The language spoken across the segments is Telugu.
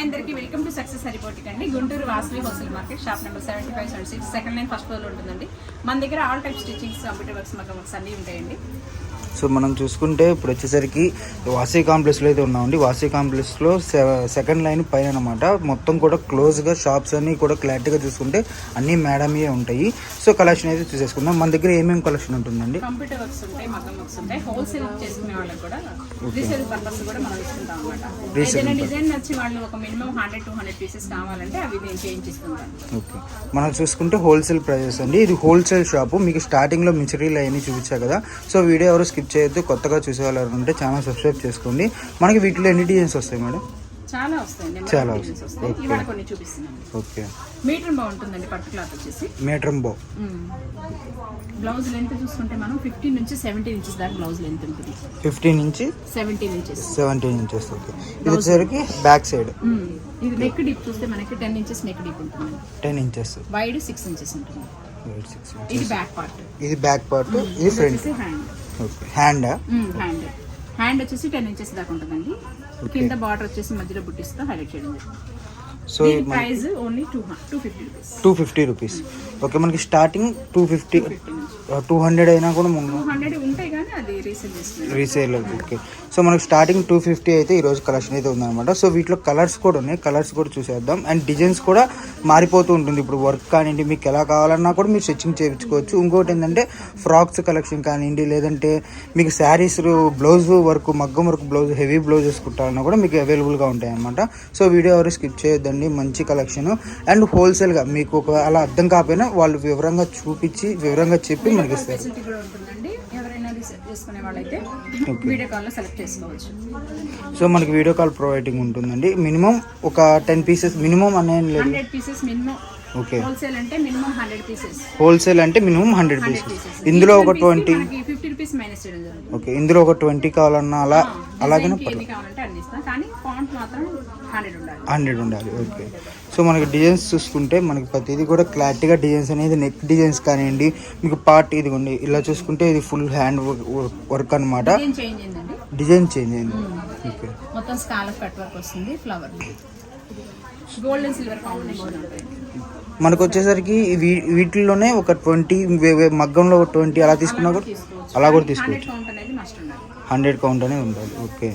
హాయ్ అందరికి వెల్కమ్ టు సక్సెస్ హరిపోటిక్ అండి. Guntur Vasavi wholesale market shop number seventy five seventy six second line first floor ఉంటుందండి. మన దగ్గర all type stitchings computer works మగ్గం వర్క్స్ అన్నీ ఉంటాయండి. సో మనం చూసుకుంటే ఇప్పుడు వచ్చేసరికి వాసీ కాంప్లెక్స్లో అయితే ఉన్నామండి. వాసీ కాంప్లెక్స్లో సెకండ్ లైన్ పైన అనమాట మొత్తం కూడా క్లోజ్గా షాప్స్ అన్నీ కూడా క్లారిటీగా చూసుకుంటే అన్నీ మేడమే ఉంటాయి. సో కలెక్షన్ అయితే చూసేసుకుందాం. మన దగ్గర ఏమేమి కలెక్షన్ ఉంటుందండి? కంప్యూటర్ వర్క్స్ ఉంటాయి మగ్గం వర్క్స్ ఉంటాయి. హోల్సేల్ చేసుకునే వాళ్ళకి కూడా రీసేల్ పర్పస్ కూడా మనం ఇస్తుంటాం అనమాట ఏదైనా డిజైన్ నచ్చి వాళ్ళు ఒక minimum hundred two hundred pieces కావాలంటే అవి నేను చేయించిస్తుంటాను ఓకే మనం చూసుకుంటే హోల్సేల్ ప్రైజెస్ అండి. ఇది హోల్సేల్ షాపు మీకు స్టార్టింగ్లో మిచరీలు అవన్నీ చూపించా కదా. సో వీడియో ఎవరు స్కిప్ చేయొద్దు కొత్తగా చూసేవాళ్ళంటే ఛానల్ సబ్స్క్రైబ్ చేసుకోండి. మనకి వీటిలో ఎన్ని డిజైన్స్ వస్తాయి మేడం? చాలా వస్తాయండి చాలా వస్తాయి. ఇవాళ కొన్ని చూపిస్తున్నాను. ఓకే. మీటర్ బాగుంటుందండి పట్టు క్లాత్ వచ్చేసి. మీటర్ బో బ్లౌజ్ లెంత్ చూసుకుంటే మనం ఫిఫ్టీన్ నుంచి సెవెంటీన్ ఇంచెస్ దాకా బ్లౌజ్ లెంత్ ఉంటుంది. ఫిఫ్టీన్ నుంచి seventeen inches seventeen inches okay ఇది వచ్చేసరికి బ్యాక్ సైడ్ ఇది నెక్ డీప్ చూస్తే మనకి టెన్ ఇంచెస్ నెక్ డీప్ ఉంటుంది. Ten inches wide six inches ఉంటుంది. ఇది బ్యాక్ పార్ట్ ఇది బ్యాక్ పార్ట్ ఇది front hand hand? Hand. Hand వచ్చేసి టెన్ ఇంచెస్ దాకా ఉంటుందండి. కింద బార్డర్ వచ్చేసి మధ్యలో బుట్టిస్తో హైలైట్ చేయడం so price only two two fifty rupees. Two fifty rupees. Okay మనకి starting two fifty two hundred అయినా కూడా ముందు. Two hundred resale okay. So మనకి స్టార్టింగ్ టూ ఫిఫ్టీ అయితే ఈరోజు కలెక్షన్ అయితే ఉందన్నమాట. సో వీటిలో కలర్స్ కూడా ఉన్నాయి. కలర్స్ కూడా చూసేద్దాం. అండ్ డిజైన్స్ కూడా మారిపోతూ ఉంటుంది. ఇప్పుడు వర్క్ కానివ్వండి మీకు ఎలా కావాలన్నా కూడా మీరు స్టిచ్చింగ్ చేయించుకోవచ్చు. ఇంకోటి ఏంటంటే ఫ్రాక్స్ కలెక్షన్ కానివ్వండి లేదంటే మీకు శారీస్ బ్లౌజ్ వర్క్ మగ్గం వర్క్ బ్లౌజ్ హెవీ బ్లౌజెస్ కుట్టాలన్నా కూడా మీకు అవైలబుల్గా ఉంటాయి అనమాట సో వీడియో ఎవరు స్కిప్ చేయొద్దండి. మంచి కలెక్షన్. అండ్ హోల్సేల్గా మీకు ఒక అలా అర్థం కాకపోయినా వాళ్ళు వివరంగా చూపించి వివరంగా చెప్పి మనకి ఇస్తారు ఫెసిలిటీ కూడా ఉంటుందండి ఎవరైనా రీసెర్చ్ చేసుకునే వాళ్ళైతే వీడియో కాల్లో సెలెక్ట్ చేసుకోవచ్చు. సో మనకి వీడియో కాల్ ప్రొవైడింగ్ ఉంటుందండి. మినిమం ఒక టెన్ పీసెస్ మినిమం అనేది లేదు. Hundred pieces minimum. Okay. Wholesale అంటే మినిమం హండ్రెడ్ పీసెస్. హోల్సేల్ అంటే మినిమం హండ్రెడ్ పీసెస్. ఇందులో ఒక ట్వంటీ ఫిఫ్టీ రూపీస్ మైనస్ చేయడం జరుగుతుంది. ఓకే. ఇందులో ఒక ట్వంటీ కావాలన్నా అలా అలాగే కావాలంటే కానీ ఫాంట్ మాత్రం హండ్రెడ్ ఉండాలి. హండ్రెడ్ ఉండాలి. ఓకే. సో మనకి డిజైన్స్ చూసుకుంటే మనకి ప్రతిదీ కూడా క్లారిటీగా డిజైన్స్ అనేది నెక్ డిజైన్స్ కానివ్వండి మీకు పార్ట్ ఇదిగోండి ఇలా చూసుకుంటే ఇది ఫుల్ హ్యాండ్ వర్క్ అనమాట డిజైన్ చేంజ్ అయింది. ఓకే మొత్తం స్కాలప్ కట్ వర్క్ వస్తుంది flower gold and silver combination ఉంటుంది మనకు వచ్చేసరికి వీటిల్లోనే ఒక ట్వంటీ మగ్గంలో ఒక ట్వంటీ అలా తీసుకున్నా కూడా అలా కూడా హండ్రెడ్ తీసుకోవచ్చు. అనేది హండ్రెడ్ కౌంట్ అనే ఉండాలి. ఓకే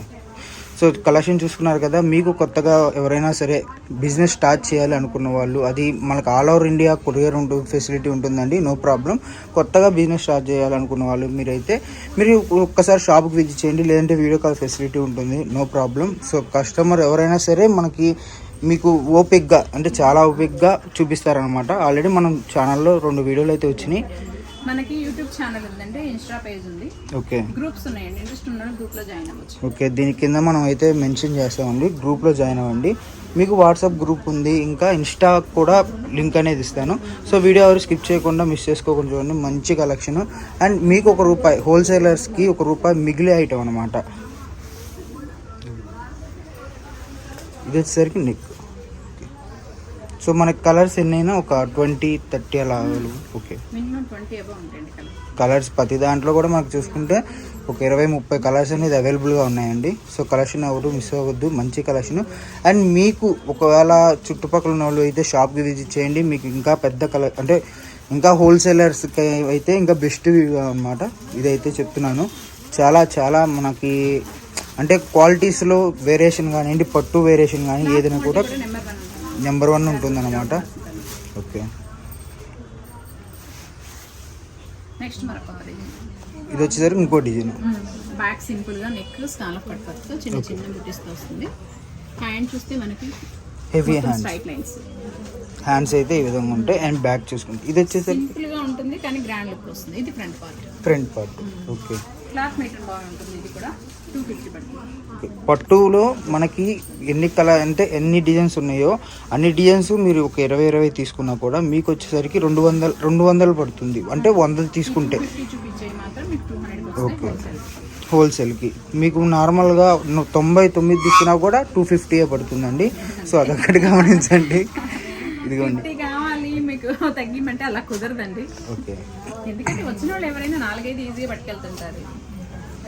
సో కలెక్షన్ చూసుకున్నారు కదా మీకు కొత్తగా ఎవరైనా సరే బిజినెస్ స్టార్ట్ చేయాలి అనుకున్న వాళ్ళు అది మనకు ఆల్ ఓవర్ ఇండియా కొరియర్ ఉంటుంది ఫెసిలిటీ ఉంటుందండి నో ప్రాబ్లం కొత్తగా బిజినెస్ స్టార్ట్ చేయాలనుకున్న వాళ్ళు మీరైతే మీరు ఒక్కసారి షాప్కి విజిట్ చేయండి లేదంటే వీడియో కాల్ ఫెసిలిటీ ఉంటుంది నో ప్రాబ్లం సో కస్టమర్ ఎవరైనా సరే మనకి మీకు ఓపిక్గా అంటే చాలా ఓపిక్గా చూపిస్తారనమాట ఆల్రెడీ మనం ఛానల్లో రెండు వీడియోలు అయితే వచ్చినాయి. మనకి యూట్యూబ్ ఛానల్ ఉందండి ఇన్స్టా పేజ్ ఉంది. ఓకే. గ్రూప్స్ ఉన్నాయండి ఇంట్రెస్ట్ ఉన్న గ్రూప్లో జాయిన్ అవ్వచ్చు. ఓకే దీని కింద మనం అయితే మెన్షన్ చేస్తామండి గ్రూప్లో జాయిన్ అవ్వండి. మీకు వాట్సాప్ గ్రూప్ ఉంది ఇంకా ఇన్స్టా కూడా లింక్ అనేది ఇస్తాను. సో వీడియో ఎవరు స్కిప్ చేయకుండా మిస్ చేసుకోకుండా చూడండి మంచి కలెక్షన్. అండ్ మీకు ఒక రూపాయి హోల్సేలర్స్కి ఒక రూపాయి మిగిలే ఐటమ్ అనమాట ఇది వచ్చేసరికి నెక్. సో మనకి కలర్స్ ఎన్నైనా ఒక ట్వంటీ థర్టీ అలా ఓకే. కలర్స్. ప్రతి దాంట్లో కూడా మనకు చూసుకుంటే ఒక ఇరవై ముప్పై కలర్స్ అనేది అవైలబుల్గా ఉన్నాయండి. సో కలెక్షన్ ఎవరు మిస్ అవ్వద్దు మంచి కలెక్షన్. అండ్ మీకు ఒకవేళ చుట్టుపక్కల ఉన్న వాళ్ళు అయితే షాప్కి విజిట్ చేయండి. మీకు ఇంకా పెద్ద కలర్ అంటే ఇంకా హోల్సేలర్స్కి అయితే ఇంకా బెస్ట్ అనమాట ఇదైతే చెప్తున్నాను. చాలా చాలా మనకి అంటే క్వాలిటీస్లో వేరియేషన్ కానివ్వండి పట్టు వేరియేషన్ కానీ ఏదైనా కూడా నెంబర్ వన్ ఉంటుంది ఉంటుందన్నమాట. ఓకే. నెక్స్ట్ ఇది వచ్చేసరికి ఇంకో డిజైన్. బ్యాక్ సింపుల్గా నెక్ స్కాలప్ కట్ వర్క్ చిన్న చిన్న బుటీస్తో వస్తుంది. హ్యాండ్ చూస్తే మనకి heavy hands straight lines hands అయితే ఈ విధంగా ఉంటాయి అండ్ బ్యాక్ చూసుకుంటే. ఇది వచ్చేసరికి సింపుల్గా ఉంటుంది కానీ గ్రాండ్ లుక్ వస్తుంది. ఇది front part front part okay cloth metre బాగుంటుంది ఇది కూడా టూ ఫిఫ్టీ పడుతుంది. ఓకే. పట్టులో మనకి ఎన్ని కలర్ అంటే ఎన్ని డిజైన్స్ ఉన్నాయో అన్ని డిజైన్స్ మీరు ఒక ఇరవై ఇరవై తీసుకున్నా కూడా మీకు వచ్చేసరికి రెండు వందలు రెండు వందలు పడుతుంది. అంటే వందలు తీసుకుంటే. ఓకే. హోల్సేల్కి మీకు నార్మల్గా తొంభై తొమ్మిది తీసుకున్నా కూడా టూ ఫిఫ్టీయే పడుతుందండి. సో అదొకటి గమనించండి. ఇదిగోండి. మీకు తగ్గిమంటే అలా కుదరదండి. ఓకే. ఎందుకంటే వచ్చిన వాళ్ళు ఎవరైనా నాలుగైదు ఈజీగా పట్టుకెళ్తుంటారు.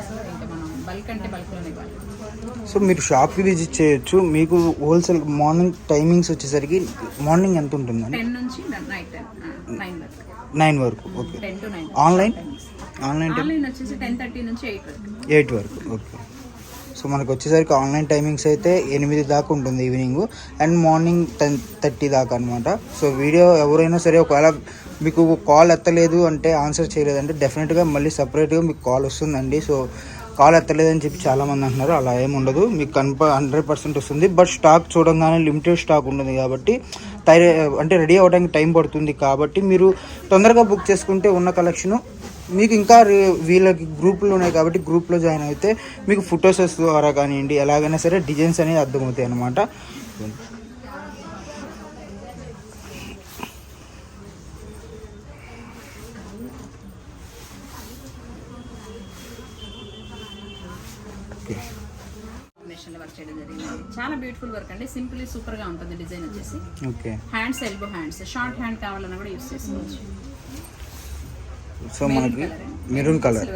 సో ఇంకా మనం బల్క్ అంటే బల్క్లోనే ఇవ్వాలి. సో మీరు షాప్కి విజిట్ చేయొచ్చు. మీకు హోల్సేల్ మార్నింగ్ టైమింగ్స్ వచ్చేసరికి మార్నింగ్ ఎంత ఉంటుందండి? టెన్ నుంచి నైట్ టెన్ నైన్ వరకు. నైన్ వరకు. Okay. Ten to nine. Online? Online online వచ్చేసి టెన్ థర్టీ నుంచి ఎయిట్ వరకు. ఎయిట్ వరకు. ఓకే. సో మనకు వచ్చేసరికి ఆన్లైన్ టైమింగ్స్ అయితే ఎనిమిది దాకా ఉంటుంది evening and morning ten thirty దాకా అనమాట సో వీడియో ఎవరైనా సరే ఒకవేళ మీకు కాల్ ఎత్తలేదు అంటే ఆన్సర్ చేయలేదంటే డెఫినెట్గా మళ్ళీ సపరేట్గా మీకు కాల్ వస్తుందండి. సో కాల్ ఎత్తలేదని చెప్పి చాలామంది అంటున్నారు. అలా ఏమి ఉండదు. మీకు కన్ఫ హండ్రెడ్ పర్సెంట్ వస్తుంది. బట్ స్టాక్ చూడంగానే లిమిటెడ్ స్టాక్ ఉంటుంది కాబట్టి తై అంటే రెడీ అవ్వడానికి టైం పడుతుంది కాబట్టి మీరు తొందరగా బుక్ చేసుకుంటే ఉన్న కలెక్షను మీకు ఇంకా వీళ్ళకి గ్రూపులు ఉన్నాయి కాబట్టి గ్రూప్లో జాయిన్ అయితే మీకు ఫొటోస్ ద్వారా కానివ్వండి ఎలాగైనా సరే డిజైన్స్ అనేవి అర్థమవుతాయి అనమాట చాలా బ్యూటిఫుల్ వర్క్ అండి. సింపుల్ సూపర్గా ఉంటుంది డిజైన్ వచ్చేసి. Okay. Hands elbow hands short hand కావాలన్నా కూడా యూస్ చేసుకోవచ్చు సో మనకి మెరూన్ కలర్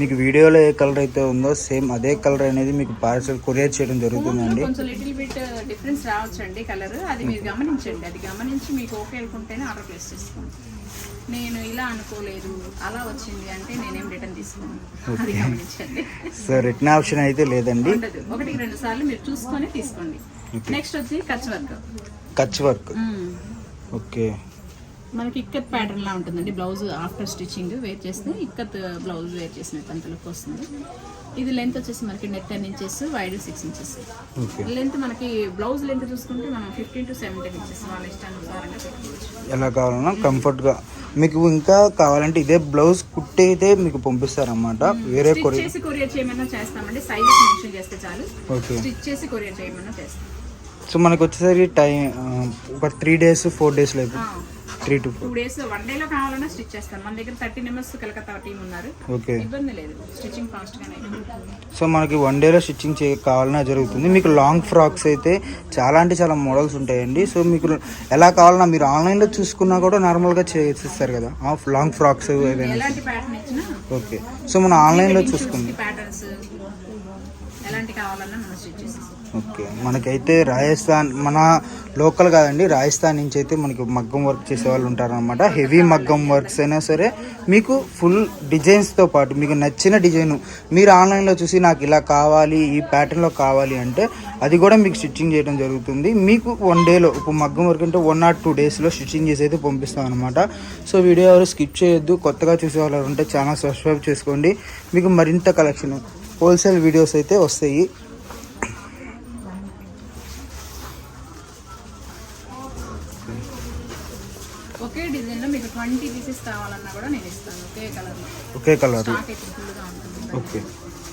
మీకు వీడియోలో ఏ కలర్ అయితే ఉందో సేమ్ అదే కలర్ అనేది మీకు పార్సల్ కొరియర్ చేయడం జరుగుతుందండి. కొంచెం లిటిల్ బిట్ డిఫరెన్స్ రావచ్చు అండి కలర్ అది మీరు గమనించండి. అది గమనించి మీకు ఓకే అనుకుంటేనే ఆర్డర్ ప్లేస్ చేసుకోండి. నేను ఇలా అనుకోలేదు. అలా వచ్చింది అంటే నేనేం రిటర్న్ తీసుకోను. అది గమనించండి. సో రిటర్న్ ఆప్షన్ అయితే లేదండి. ఒకటికి రెండు సార్లు మీరు చూసుకొని తీసుకోండి. నెక్స్ట్ వచ్చి Kutch work Kutch work okay మనకి ఇక్కత్ ప్యాటర్న్ లా ఉంటుందండి. బ్లౌజ్ ఆఫ్టర్ స్టిచ్చింగ్ వేర్ చేస్తే ఇక్కత్ బ్లౌజ్ వేర్ చేసినట్టు లుక్ వస్తుంది. ఇది లెంత్ వచ్చేసి మనకి net ten inches wide six inches length మనకి బ్లౌజ్ లెంత్ చూసుకుంటే మనం ఫిఫ్టీన్ టు సెవెంటీన్ ఇంచెస్ వాళ్ళ ఇష్టానుసారంగా ఎలా కావాలన్నా కంఫర్ట్గా మీకు ఇంకా కావాలంటే ఇదే బ్లౌజ్ కుట్టయితే మీకు పంపిస్తారన్నమాట. వేరే కొరియర్ చేసి కొరియర్ చేయమన్నా చేస్తామండి. సైజెస్ మెన్షన్ చేస్తే చాలు. ఓకే స్టిచ్ చేసి కొరియర్ చేయమన్నా చేస్తాం. సో మనకు వచ్చేసరికి టైం ఒక త్రీ డేస్ ఫోర్ డేస్లో అయిపోతుంది. Three to two days one day లో కావాలన్నా స్టిచ్ చేస్తాం మన దగ్గర థర్టీ మెంబర్స్ కలకత్తా టీం ఉన్నారు. ఓకే ఇబ్బంది లేదు. స్టిచ్చింగ్ ఫాస్ట్ గానే. సో మనకి వన్ డేలో స్టిచ్చింగ్ చే కావాలన్నా జరుగుతుంది. మీకు లాంగ్ ఫ్రాక్స్ అయితే చాలా అంటే చాలా మోడల్స్ ఉంటాయండి. సో మీకు ఎలా కావాలన్నా మీరు ఆన్లైన్లో చూసుకున్నా కూడా నార్మల్గా చేసిస్తారు కదా. లాంగ్ ఫ్రాక్స్ ఓకే సో మనం ఆన్లైన్లో చూసుకుందాం. ఎలాంటి కావాలన్నా మనం స్టిచ్ ఓకే. మనకైతే రాజస్థాన్ మన లోకల్ కాదండి రాజస్థాన్ నుంచి అయితే మనకి మగ్గం వర్క్ చేసే వాళ్ళు ఉంటారనమాట హెవీ మగ్గం వర్క్స్ అయినా సరే మీకు ఫుల్ డిజైన్స్తో పాటు మీకు నచ్చిన డిజైన్ మీరు ఆన్లైన్లో చూసి నాకు ఇలా కావాలి ఈ ప్యాటర్న్లో కావాలి అంటే అది కూడా మీకు స్టిచ్చింగ్ చేయడం జరుగుతుంది. మీకు వన్ డేలో ఇప్పుడు మగ్గం వర్క్ అంటే వన్ ఆర్ టూ డేస్లో స్టిచ్చింగ్ చేసి అయితే పంపిస్తాం అనమాట సో వీడియో ఎవరు స్కిప్ చేయొద్దు కొత్తగా చూసే వాళ్ళు ఉంటే ఛానల్ సబ్స్క్రైబ్ చేసుకోండి. మీకు మరింత కలెక్షన్ హోల్సేల్ వీడియోస్ అయితే వస్తాయి. ట్వంటీ పీసెస్ కావాలన్నా కూడా నేను ఇస్తాను. ఒకే కలర్ ఒకే కలర్ ఓకే.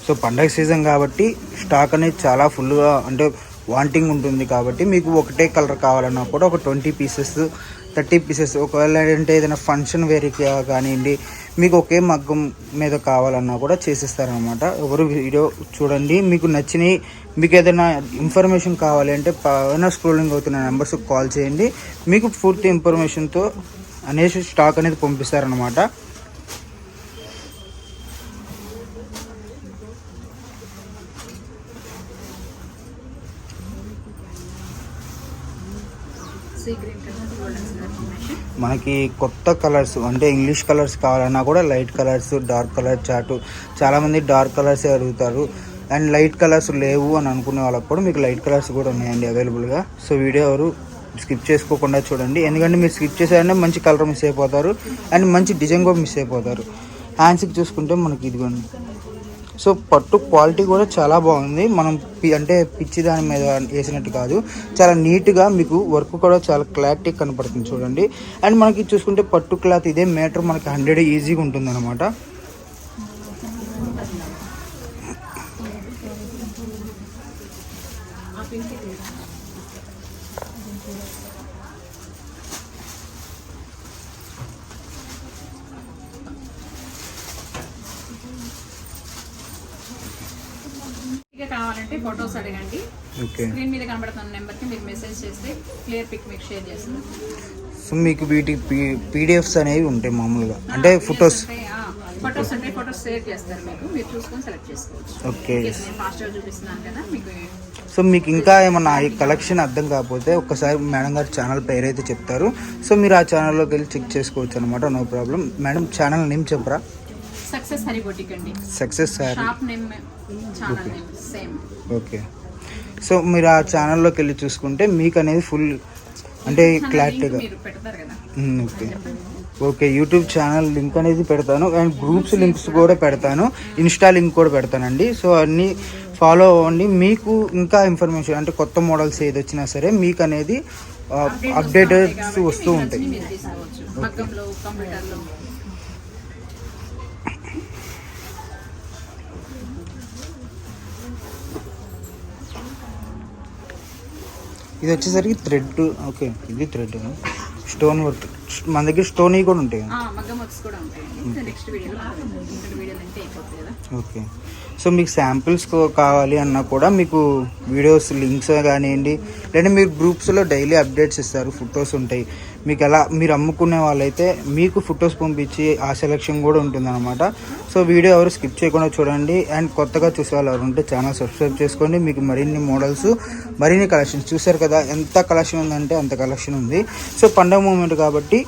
సో పండగ సీజన్ కాబట్టి స్టాక్ అనేది చాలా ఫుల్గా అంటే వాంటింగ్ ఉంటుంది కాబట్టి మీకు ఒకటే కలర్ కావాలన్నా కూడా ఒక ట్వంటీ పీసెస్ థర్టీ పీసెస్ ఒకవేళ అంటే ఏదైనా ఫంక్షన్ వేరేకి కానివ్వండి మీకు ఒకే మగ్గం మీద కావాలన్నా కూడా చేసిస్తారనమాట ఎవరు వీడియో చూడండి. మీకు నచ్చినవి మీకు ఏదైనా ఇన్ఫర్మేషన్ కావాలి అంటే పైన స్క్రోలింగ్ అవుతున్న నెంబర్స్ కాల్ చేయండి. మీకు పూర్తి ఇన్ఫర్మేషన్తో అనేసి స్టాక్ అనేది పంపిస్తారనమాట మనకి కొత్త కలర్స్ అంటే ఇంగ్లీష్ కలర్స్ కావాలన్నా కూడా లైట్ కలర్స్ డార్క్ కలర్ చాటు చాలామంది డార్క్ కలర్సే అడుగుతారు. అండ్ లైట్ కలర్స్ లేవు అని అనుకునే వాళ్ళకి కూడా మీకు లైట్ కలర్స్ కూడా ఉన్నాయండి అవైలబుల్గా. సో వీడియో ఎవరు స్కిప్ చేసుకోకుండా చూడండి. ఎందుకంటే మీరు స్కిప్ చేశారంటే మంచి కలర్ మిస్ అయిపోతారు. అండ్ మంచి డిజైన్ కూడా మిస్ అయిపోతారు. హ్యాండ్స్కి చూసుకుంటే మనకి ఇదిగోండి. సో పట్టు క్వాలిటీ కూడా చాలా బాగుంది. మనం పి- అంటే పిచ్చి దాని మీద వేసినట్టు కాదు. చాలా నీట్గా మీకు వర్క్ కూడా చాలా క్లారిటీ కనపడుతుంది చూడండి. అండ్ మనకి చూసుకుంటే పట్టు క్లాత్ ఇదే మీటర్ మనకి హండ్రెడ్ ఈజీగా ఉంటుంది అనమాట ఆ పింక్ ఇక కావాలంటే ఫొటోస్ అడగండి. ఓకే స్క్రీన్ మీద కనబడుతున్న నెంబర్కి మీరు మెసేజ్ చేస్తే క్లియర్ పిక్ మీకు షేర్ చేస్తుంది సో మీకు వీటి పీడిఎఫ్స్ అనేవి ఉంటాయి మామూలుగా. అంటే ఫొటోస్ అంటే, ఫొటోస్ ఉంటాయి ఫొటోస్ షేర్ చేస్తారు మీకు. మీరు చూసుకొని సెలెక్ట్ చేసుకోవచ్చు. ఓకే ఫాస్ట్గా చూపిస్తున్నాను కదా మీకు సో మీకు ఇంకా ఏమన్నా ఈ కలెక్షన్ అర్థం కాకపోతే ఒక్కసారి మేడం గారు ఛానల్ పేరు అయితే చెప్తారు. సో మీరు ఆ ఛానల్లోకి వెళ్ళి చెక్ చేసుకోవచ్చు అనమాట no problem madam channel name చెప్పరా? సక్సెస్ హరి బొటిక్ అండి. Success sir shop name channel name same. Okay. So మీరు ఆ ఛానల్లోకి వెళ్ళి చూసుకుంటే మీకు అనేది ఫుల్ అంటే క్లారిటీగా మీరు పెడతారు కదా. మ్మ్, okay. Okay YouTube channel link అనేది పెడతాను అండ్ గ్రూప్స్ లింక్స్ కూడా పెడతాను. ఇన్స్టా లింక్ కూడా పెడతానండి. సో అన్నీ ఫాలో అవ్వండి. మీకు ఇంకా ఇన్ఫర్మేషన్ అంటే కొత్త మోడల్స్ ఏది వచ్చినా సరే మీకు అనేది అప్డేటెడ్స్ వస్తూ ఉంటాయి ఇది వచ్చేసరికి థ్రెడ్ ఓకే ఇది థ్రెడ్ స్టోన్ వర్క్ మన దగ్గర స్టోన్ కూడా ఉంటాయి? ఓకే. సో మీకు శాంపిల్స్ కావాలి అన్నా కూడా మీకు వీడియోస్ లింక్స్ కానివ్వండి లేదంటే మీరు గ్రూప్స్లో డైలీ అప్డేట్స్ ఇస్తారు ఫొటోస్ ఉంటాయి. మీకు ఎలా మీరు అమ్ముకునే వాళ్ళైతే మీకు ఫొటోస్ పంపించి ఆ సెలెక్షన్ కూడా ఉంటుందన్నమాట. సో వీడియో ఎవరు స్కిప్ చేయకుండా చూడండి. అండ్ కొత్తగా చూసే వాళ్ళు ఎవరు ఉంటే ఛానల్ సబ్స్క్రైబ్ చేసుకోండి. మీకు మరిన్ని మోడల్స్ మరిన్ని కలెక్షన్స్ చూసారు కదా ఎంత కలెక్షన్ ఉందంటే అంత కలెక్షన్ ఉంది. సో పండగ మూమెంట్ కాబట్టి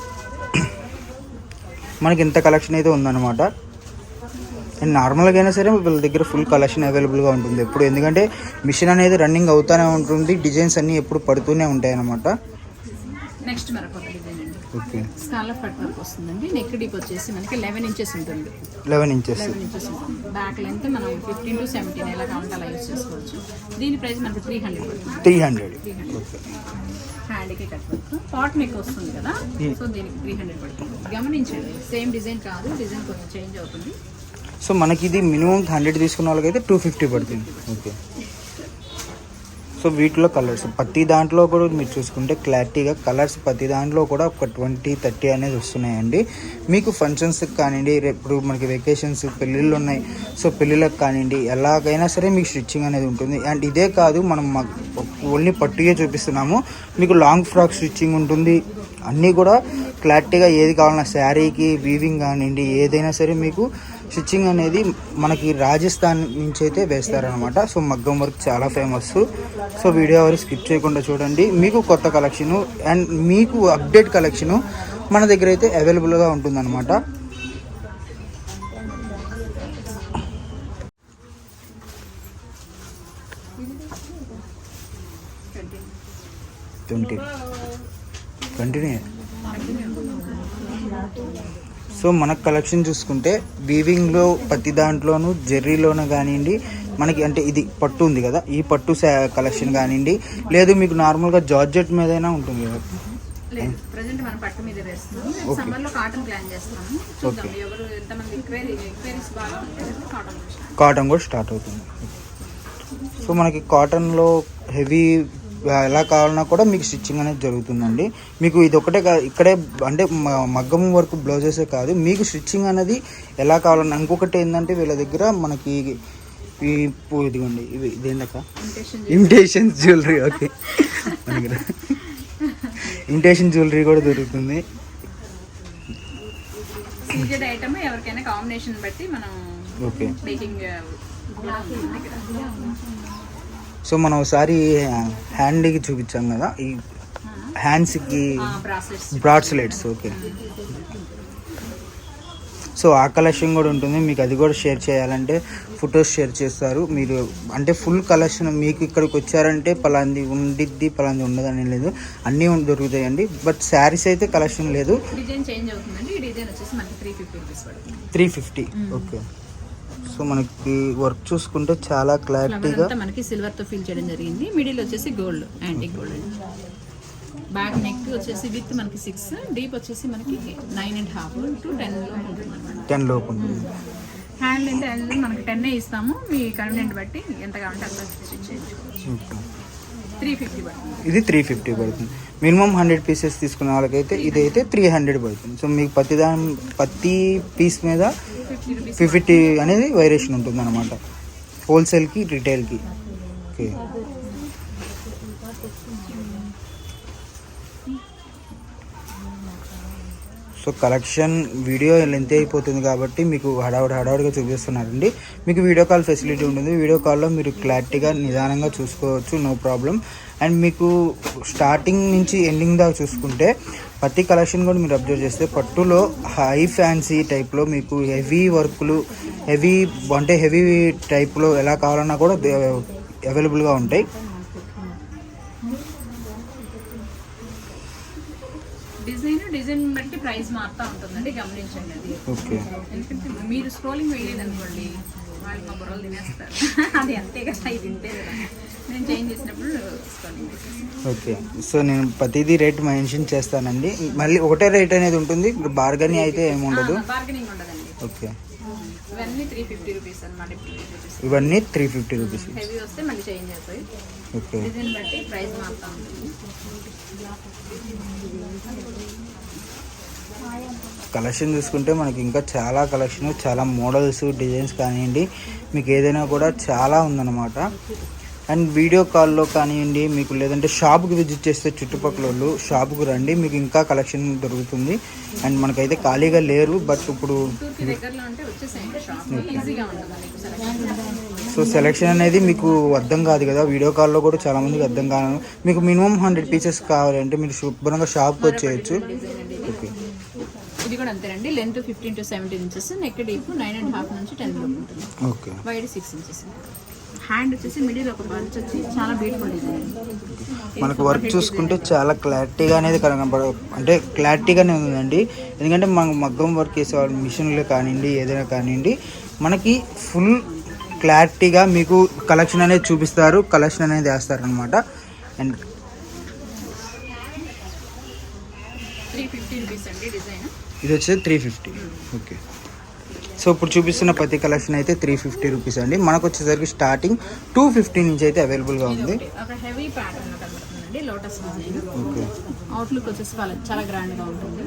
మనకి ఇంత కలెక్షన్ అయితే ఉందన్నమాట. అండ్ నార్మల్గా అయినా సరే వీళ్ళ దగ్గర ఫుల్ కలెక్షన్ అవైలబుల్గా ఉంటుంది ఎప్పుడు. ఎందుకంటే మిషన్ అనేది రన్నింగ్ అవుతూనే ఉంటుంది. డిజైన్స్ అన్నీ ఎప్పుడు పడుతూనే ఉంటాయి అన్నమాట నెక్స్ట్ మరొక డిజైన్ అండి ఓకే. స్కాలర్ కట్ వర్క్ వస్తుందండి. నెక్ డీప్ వచ్చేసి మనకి లెవెన్ ఇంచెస్ ఉంటుంది. Eleven inches. లెవెన్ ఇంచెస్ ఉంటుంది. బ్యాక్ లెంత్ మనం ఫిఫ్టీన్ టు సెవెంటీన్ ఎలా కావాలంటే అలా యూస్ చేసుకోవచ్చు. దీని ప్రైస్ మనకి three hundred three hundred. Three hundred. హ్యాండ్కి కట్ వర్క్. పాట్ నెక్ వస్తుంది కదా. సో దీనికి త్రీ హండ్రెడ్ పడుతుంది. గమనించండి సేమ్ డిజైన్ కాదు. డిజైన్ కొంచెం చేంజ్ అవుతుంది. సో మనకి ఇది మినిమం హండ్రెడ్ తీసుకున్న వాళ్ళకైతే టూ ఫిఫ్టీ పడుతుంది. ఓకే. సో వీటిలో కలర్స్. ప్రతి దాంట్లో కూడా మీరు చూసుకుంటే క్లారిటీగా కలర్స్ ప్రతి దాంట్లో కూడా ఒక ట్వంటీ థర్టీ అనేది వస్తున్నాయండి. మీకు ఫంక్షన్స్కి కానివ్వండి రేపు ఇప్పుడు మనకి వెకేషన్స్ పెళ్ళిళ్ళు ఉన్నాయి. సో పెళ్ళిళ్ళకి కానివ్వండి ఎలాగైనా సరే మీకు స్టిచ్చింగ్ అనేది ఉంటుంది. అండ్ ఇదే కాదు మనం ఓన్లీ పట్టుగా చూపిస్తున్నాము. మీకు లాంగ్ ఫ్రాక్ స్టిచ్చింగ్ ఉంటుంది. అన్నీ కూడా క్లారిటీగా ఏది కావాలన్నా శారీకి వీవింగ్ కానివ్వండి ఏదైనా సరే మీకు స్టిచ్చింగ్ అనేది మనకి రాజస్థాన్ నుంచి అయితే వేస్తారనమాట సో మగ్గం వర్క్ చాలా ఫేమస్ సో వీడియో ఎవరు స్కిప్ చేయకుండా చూడండి. మీకు కొత్త కలెక్షను అండ్ మీకు అప్డేట్ కలెక్షను మన దగ్గర అయితే అవైలబుల్గా ఉంటుందన్నమాట. ట్వంటీ కంటిన్యూ సో మన కలెక్షన్ చూసుకుంటే వీవింగ్లో ప్రతి దాంట్లోనూ జెర్రీలోనూ కానివ్వండి మనకి అంటే ఇది పట్టు ఉంది కదా ఈ పట్టు కలెక్షన్ కానివ్వండి లేదు మీకు నార్మల్గా జార్జెట్ మీదైనా ఉంటుంది కదా. మీద కాటన్ కూడా స్టార్ట్ అవుతుంది. సో మనకి కాటన్లో హెవీ ఎలా కావాలన్నా కూడా మీకు స్టిచ్చింగ్ అనేది జరుగుతుందండి. మీకు ఇది ఒకటే కాదు ఇక్కడే అంటే మగ్గం వర్క్ బ్లౌజెసే కాదు మీకు స్టిచ్చింగ్ అనేది ఎలా కావాలన్నా ఇంకొకటి ఏంటంటే వీళ్ళ దగ్గర మనకి ఇదిగోండి ఇవి ఇదేందక్క? ఇంటేషన్ imitation jewellery okay imitation jewellery కూడా దొరుకుతుంది. సీజెడ్ ఐటమ్ ఎవరికైనా కాంబినేషన్ బట్టి మనం ఓకే మేకింగ్ కూడా ఉంది మన దగ్గర సో మనం ఒకసారి హ్యాండ్కి చూపించాం కదా ఈ హ్యాండ్స్కి బ్రాస్లెట్స్ బ్రాడ్స్లెట్స్ ఓకే. సో ఆ కలెక్షన్ కూడా ఉంటుంది మీకు అది కూడా షేర్ చేయాలంటే ఫొటోస్ షేర్ చేస్తారు. మీరు అంటే ఫుల్ కలెక్షన్ మీకు ఇక్కడికి వచ్చారంటే పలాంది ఉండిద్ది పలాంది ఉండదని లేదు. అన్నీ దొరుకుతాయండి బట్ శారీస్ అయితే కలెక్షన్ లేదు. Three fifty okay. సో మనకి వర్క్ చూసుకుంటే చాలా క్లారిటీగా మనకి సిల్వర్తో ఫిల్ చేయడం జరిగింది. మిడిల్ వచ్చేసి gold antique gold back neck వచ్చేసి విత్ మనకి సిక్స్ డీప్ వచ్చేసి మనకి నైన్ అండ్ హాఫ్ టు టెన్లో ఉంటుంది టెన్ లోపు ఉంటుంది. హ్యాండ్ అంటే హ్యాండ్ మనకి టెన్ ఇస్తాము. మీ కన్వీనియంట్ బట్టి ఎంత కావాలంటే అంత స్టిచ్ చేయించుకోవచ్చు ఓకే త్రీ ఫిఫ్టీ పడుతుంది ఇది త్రీ ఫిఫ్టీ పడుతుంది. మినిమం హండ్రెడ్ పీసెస్ తీసుకున్న వాళ్ళకైతే ఇదైతే త్రీ హండ్రెడ్ పడుతుంది. సో మీకు ప్రతి దాని ప్రతి పీస్ మీద ఫిఫ్టీ అనేది వేరియేషన్ ఉంటుంది అనమాట హోల్సేల్కి రిటైల్కి okay so collection video length అయిపోతుంది కాబట్టి మీకు హడావుడి హడావుడిగా చూపిస్తున్నారండి. మీకు వీడియో కాల్ ఫెసిలిటీ ఉంటుంది. వీడియో కాల్లో మీరు క్లారిటీగా నిదానంగా చూసుకోవచ్చు. No problem. అండ్ మీకు స్టార్టింగ్ నుంచి ఎండింగ్ దాకా చూసుకుంటే ప్రతి కలెక్షన్ కూడా మీరు అబ్జర్వ్ చేస్తే పట్టులో హై ఫ్యాన్సీ టైప్లో మీకు హెవీ వర్క్లు హెవీ అంటే హెవీ టైప్లో ఎలా కావాలన్నా కూడా అవైలబుల్గా ఉంటాయి. డిజైన్ బట్టి ప్రైస్ మారుతూ ఉంటుందండి గమనించండి అది. ఓకే. ఎందుకంటే మీరు స్క్రోలింగ్ వేయలేదు అనుకోండి వాళ్ళు మా బుర్రలు తినేస్తారు. అది అంతే కదా ఇది ఇంతే కదా. నేను చేంజ్ చేసినప్పుడు స్క్రోలింగ్ వేసేస్తాను ఓకే. సో నేను ప్రతిదీ రేట్ మెన్షన్ చేస్తానండి. మళ్ళీ ఒకటే రేట్ అనేది ఉంటుంది బార్గనీ అయితే ఏమి ఉండదు. బార్గెనింగ్ ఉండదండి. ఓకే. ఇవన్నీ త్రీ ఫిఫ్టీ రూపీస్ అనమాట ఇప్పుడు రూపీస్ ఇవన్నీ త్రీ ఫిఫ్టీ రూపీస్ హెవీ వస్తే మళ్ళీ చేంజ్ అవుతాయి ఓకే. డిజైన్ బట్టి ప్రైస్ మారుతూ ఉంటుంది. కలెక్షన్ చూసుకుంటే మనకి ఇంకా చాలా కలెక్షన్ చాలా మోడల్స్ డిజైన్స్ కానివ్వండి మీకు ఏదైనా కూడా చాలా ఉందన్నమాట. అండ్ వీడియో కాల్లో కానివ్వండి మీకు లేదంటే షాప్కి విజిట్ చేస్తే చుట్టుపక్కల వాళ్ళు షాప్కి రండి మీకు ఇంకా కలెక్షన్ దొరుకుతుంది. అండ్ మనకైతే ఖాళీగా లేరు బట్ ఇప్పుడు సో సెలెక్షన్ అనేది మీకు అర్థం కాదు కదా. వీడియో కాల్లో కూడా చాలామందికి అర్థం కాదు మీకు మినిమం హండ్రెడ్ పీసెస్ కావాలంటే మీరు శుభ్రంగా షాప్కి వచ్చేయచ్చు డిజైన్ అండి ఇది. ఓకే ఇది కూడా అంతేనండి. Length fifteen to seventeen inches neck deep nine and half నుంచి టెన్ లోపు ఉంటుంది. Okay. Wide six inches. Hand వచ్చేసి మిడిల్ ఒక బంచ్ వచ్చి చాలా బ్యూటిఫుల్ డిజైన్ మనకు వర్క్ చూసుకుంటే చాలా క్లారిటీగా అనేది కనబడ అంటే క్లారిటీగానే ఉందండి. ఎందుకంటే మన మగ్గం వర్క్ చేసే వాళ్ళు మిషన్లు కానివ్వండి ఏదైనా కానివ్వండి మనకి ఫుల్ క్లారిటీగా మీకు కలెక్షన్ అనేది చూపిస్తారు కలెక్షన్ అనేది వేస్తారు అనమాట అండ్ త్రీ ఫిఫ్టీ రూపీస్ అండి డిజైన్. ఇది వచ్చేసి త్రీ ఫిఫ్టీ ఓకే సో ఇప్పుడు చూపిస్తున్న ప్రతి కలెక్షన్ అయితే త్రీ ఫిఫ్టీ రూపీస్ అండి. మనకు వచ్చేసరికి స్టార్టింగ్ టూ ఫిఫ్టీ నుంచి అయితే అవైలబుల్గా ఉంది. ఒక హెవీ ప్యాటర్న్ కనబడుతుందండి లోటస్ డిజైన్ ఓకే అవుట్లుక్ వచ్చేసి వాళ్ళ చాలా గ్రాండ్గా ఉంటుంది.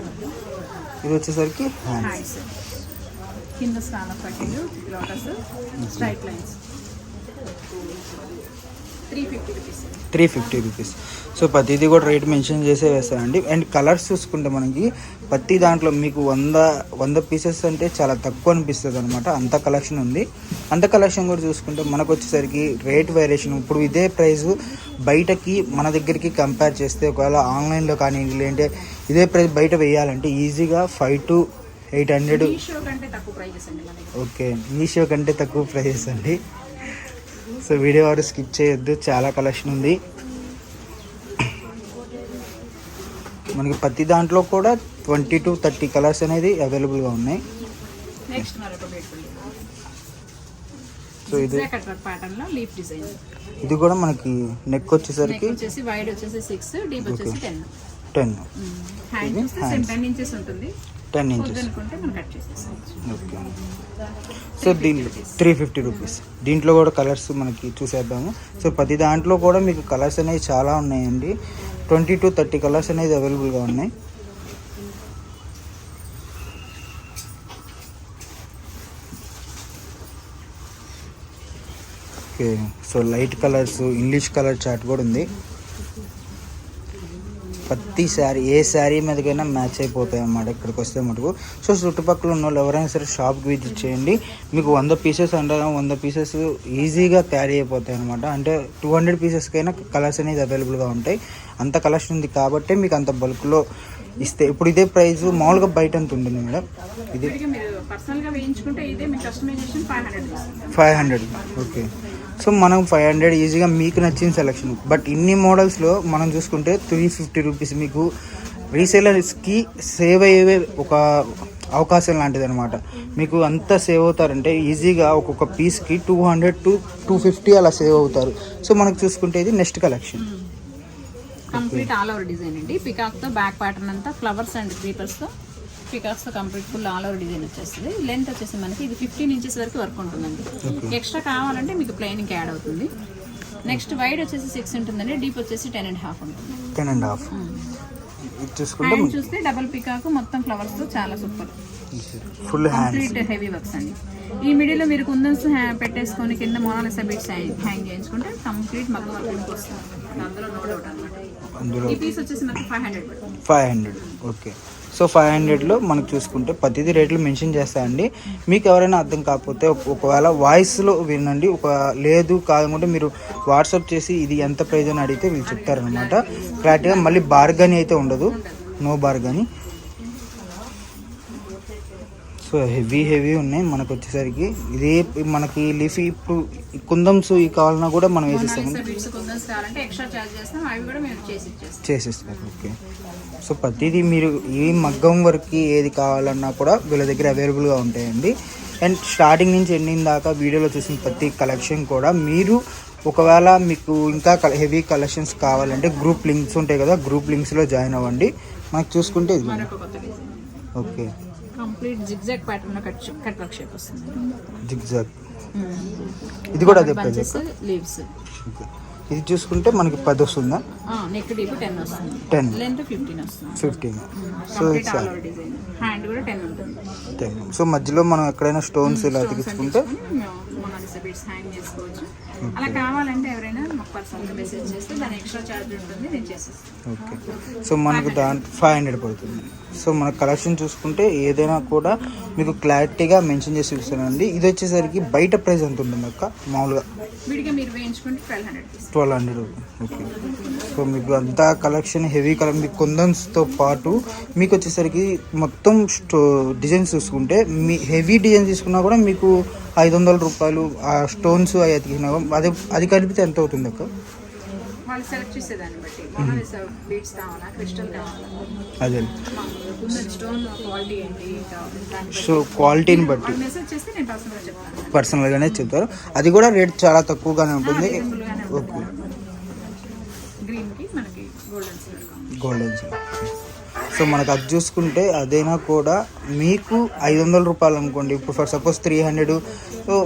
ఇది వచ్చేసరికి హ్యాండ్స్ కింద lotus straight lines three fifty rupees. So ప్రతిదీ కూడా రేట్ మెన్షన్ చేసే వేస్తానండి అండ్ కలర్స్ చూసుకుంటే మనకి ప్రతి దాంట్లో మీకు వంద వంద పీసెస్ అంటే చాలా తక్కువ అనిపిస్తుంది అనమాట అంత కలెక్షన్ ఉంది. అంత కలెక్షన్ కూడా చూసుకుంటే మనకు వచ్చేసరికి రేట్ వేరియేషన్ ఇప్పుడు ఇదే ప్రైస్ బయటకి మన దగ్గరికి కంపేర్ చేస్తే ఒకవేళ ఆన్లైన్లో కానీ లేదంటే ఇదే ప్రైస్ బయట వేయాలంటే ఈజీగా five to eight hundred prices okay. Meesho కంటే తక్కువ ప్రైసెస్ అండి. సో వీడియో వారు స్కిప్ చేయొద్దు చాలా కలెక్షన్ ఉంది. మనకి ప్రతి దాంట్లో కూడా ట్వంటీ టు థర్టీ కలర్స్ అనేది అవైలబుల్గా ఉన్నాయి. సో ఇది ఇది కూడా మనకి నెక్ వచ్చేసరికి టెన్ హ్యాండ్ ఇంచెస్ ఉంటుంది. టెన్ ఇంచెస్ ఓకే సో దీంట్లో త్రీ ఫిఫ్టీ రూపీస్ దీంట్లో కూడా కలర్స్ మనకి చూసేద్దాము. సో ప్రతి దాంట్లో కూడా మీకు కలర్స్ అనేవి చాలా ఉన్నాయండి. ట్వంటీ టు థర్టీ కలర్స్ అనేది అవైలబుల్గా ఉన్నాయి. Okay so light colours English colour chart కూడా ఉంది. ప్రతి శారీ ఏ శారీ మీదకైనా మ్యాచ్ అయిపోతాయి అన్నమాట ఇక్కడికి వస్తే మటుకు. సో చుట్టుపక్కల ఉన్న వాళ్ళు ఎవరైనా సరే షాప్కి విజిట్ చేయండి. మీకు వంద పీసెస్ అంటే వంద పీసెస్ ఈజీగా క్యారీ అయిపోతాయి అనమాట అంటే టూ హండ్రెడ్ పీసెస్కైనా కలర్స్ అనేది అవైలబుల్గా ఉంటాయి. అంత కలెక్షన్ ఉంది కాబట్టి మీకు అంత బల్క్లో ఇస్తే. ఇప్పుడు ఇదే ప్రైస్ మామూలుగా బయట ఎంత ఉంటుంది మేడం. ఇది ఫైవ్ హండ్రెడ్ ఓకే సో మనం ఫైవ్ హండ్రెడ్ ఈజీగా మీకు నచ్చిన సెలెక్షన్ బట్ ఇన్ని మోడల్స్లో మనం చూసుకుంటే త్రీ ఫిఫ్టీ రూపీస్ మీకు రీసేలర్స్కి సేవ్ అయ్యే ఒక అవకాశం లాంటిది అనమాట మీకు అంత సేవ్ అవుతారంటే ఈజీగా ఒక్కొక్క పీస్కి two hundred to two fifty అలా సేవ్ అవుతారు. సో మనకు చూసుకుంటే ఇది next collection complete all over design అండి. పికాక్తో బ్యాక్ ప్యాటర్న్ అంతా ఫ్లవర్స్ అండ్ క్రీపర్స్ తో పికాక్స్తో complete full all over design వచ్చేస్తుంది. లెంత్ వచ్చేసి మనకి ఇది ఫిఫ్టీన్ ఇంచెస్ వరకు వర్క్ ఉంటుందండి. ఎక్స్ట్రా కావాలంటే మీకు ప్లెయిన్ యాడ్ అవుతుంది. నెక్స్ట్ వైడ్ వచ్చేసి సిక్స్ ఉంటుందండి. డీప్ వచ్చేసి టెన్ అండ్ హాఫ్ ఉంటుంది. టెన్ అండ్ హాఫ్ ఇది చూసుకుంటే హ్యాండ్ చూస్తే డబల్ పికాక్ మొత్తం ఫ్లవర్స్తో చాలా super full complete heavy works అండి. ఈ మిడిల్లో మీరు కుందన్స్ పెట్టేసుకొని కింద మోనాలిసా బీట్స్ హ్యాంగ్ చేయించుకుంటే కంప్లీట్ మగ్గ వర్క్ వస్తుంది. అందులో నో డౌట్ అనమాట ఈ పీస్ వచ్చేసి మనకి five hundred five hundred okay so five హండ్రెడ్లో మనకు చూసుకుంటే ప్రతిదీ రేట్లు మెన్షన్ చేస్తాయండి. మీకు ఎవరైనా అర్థం కాకపోతే ఒకవేళ వాయిస్లో వినండి. ఒక లేదు కాదనుకుంటే మీరు వాట్సాప్ చేసి ఇది ఎంత ప్రైజ్ అని అడిగితే వీళ్ళు చెప్తారనమాట క్లారిటీగా మళ్ళీ బార్గని అయితే ఉండదు. No bargain so heavy heavy ఉన్నాయి. మనకు వచ్చేసరికి ఇదే మనకి లీఫీ ఇప్పుడు కుందమ్స్ ఈ కావాలన్నా కూడా మనం ఇచ్చేస్తాం. చేసేస్తారు ఓకే సో ప్రతిదీ మీరు ఈ మగ్గం వరకు ఏది కావాలన్నా కూడా వీళ్ళ దగ్గర అవైలబుల్గా ఉంటాయండి. అండ్ స్టార్టింగ్ నుంచి ఎండింగ్ దాకా వీడియోలో చూసిన ప్రతి కలెక్షన్ కూడా మీరు ఒకవేళ మీకు ఇంకా హెవీ కలెక్షన్స్ కావాలంటే గ్రూప్ లింక్స్ ఉంటాయి కదా గ్రూప్ లింక్స్లో జాయిన్ అవ్వండి. మనకు చూసుకుంటే ఇది ఓకే కంప్లీట్ జిగ్జాగ్ ప్యాటర్న్లో కట్ కట్ వర్క్ షేప్ వస్తుంది జిగ్జాగ్ ఇది కూడా అదే ప్రైస్ బంచెస్ లీవ్స్ ఇది చూసుకుంటే మనకి పది వస్తుందా నెక్ డీప్ టెన్ వస్తుంది టెన్ లెంత్ ఫిఫ్టీన్ వస్తుంది ఫిఫ్టీన్ సో డిజైన్ హ్యాండ్ కూడా టెన్ ఉంటుంది టెన్ సో మధ్యలో మనం ఎక్కడైనా స్టోన్స్ ఇలా అతికించుకుంటే అలా కావాలంటే ఎవరైనా మాకు పర్సనల్గా మెసేజ్ చేస్తే దాని ఎక్స్ట్రా చార్జ్ ఉంటుంది నేను చేసేస్తాను. ఓకే. సో మనకు దాంట్లో ఫైవ్ హండ్రెడ్ పడుతుంది. సో మన కలెక్షన్ చూసుకుంటే ఏదైనా కూడా మీకు క్లారిటీగా మెన్షన్ చేసి చూస్తానండి. ఇది వచ్చేసరికి బయట ప్రైస్ ఎంత ఉంటుంది అక్క? మామూలుగా విడిగా మీరు వేయించుకుంటే ట్వెల్వ్ హండ్రెడ్ తీసుకోండి ట్వెల్వ్ హండ్రెడ్. ఓకే. సో మీకు అంతా కలెక్షన్ హెవీ కలర్ మీకు కుందన్స్తో పాటు మీకు వచ్చేసరికి మొత్తం స్టో డిజైన్స్ చూసుకుంటే మీ హెవీ డిజైన్ తీసుకున్నా కూడా మీకు ఐదు వందల రూపాయలు ఆ స్టోన్స్ అవి అతికినా అది అది కలిపితే ఎంత అవుతుంది అక్క వాళ్ళు సెలెక్ట్ చేసేదాన్ని బట్టి. మోనాలిసా బీట్స్ కావాలా క్రిస్టల్ కావాలా? అదే. కుందన్ స్టోన్ క్వాలిటీ ఏంటి? కావాలి దాన్ని బట్టి. సో క్వాలిటీని బట్టి. వాళ్ళు మెసేజ్ చేస్తే నేను పర్సనల్గా చెప్తాను. పర్సనల్గానే చెప్తారు. అది కూడా రేట్ చాలా తక్కువగానే ఉంటుంది. ఓకే గ్రీన్కి మనకి గోల్డెన్ సిల్వర్ కావాలి. గోల్డెన్ సో మనకు అది చూసుకుంటే అదైనా కూడా మీకు ఐదు వందల రూపాయలు అనుకోండి. ఇప్పుడు ఫర్ సపోజ్ త్రీ హండ్రెడ్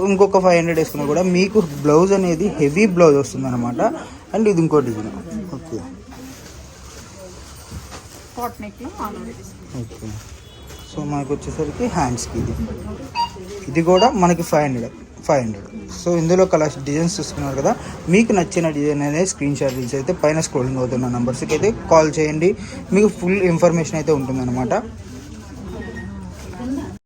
ఇంకొక ఫైవ్ హండ్రెడ్ వేసుకున్నా కూడా మీకు బ్లౌజ్ అనేది హెవీ బ్లౌజ్ వస్తుంది అనమాట అండ్ ఇది ఇంకో డిజైన్ ఓకే ఓకే సో మనకు వచ్చేసరికి హ్యాండ్స్కి ఇది. ఇది కూడా మనకి five hundred five hundred so ఇందులో కలర్ డిజైన్స్ చూస్తున్నారు కదా. మీకు నచ్చిన డిజైన్ అనేది స్క్రీన్ షాట్ తీసి అయితే పైన స్క్రోలింగ్ అవుతున్న నెంబర్స్కి అయితే కాల్ చేయండి. మీకు ఫుల్ ఇన్ఫర్మేషన్ అయితే ఉంటుందన్నమాట.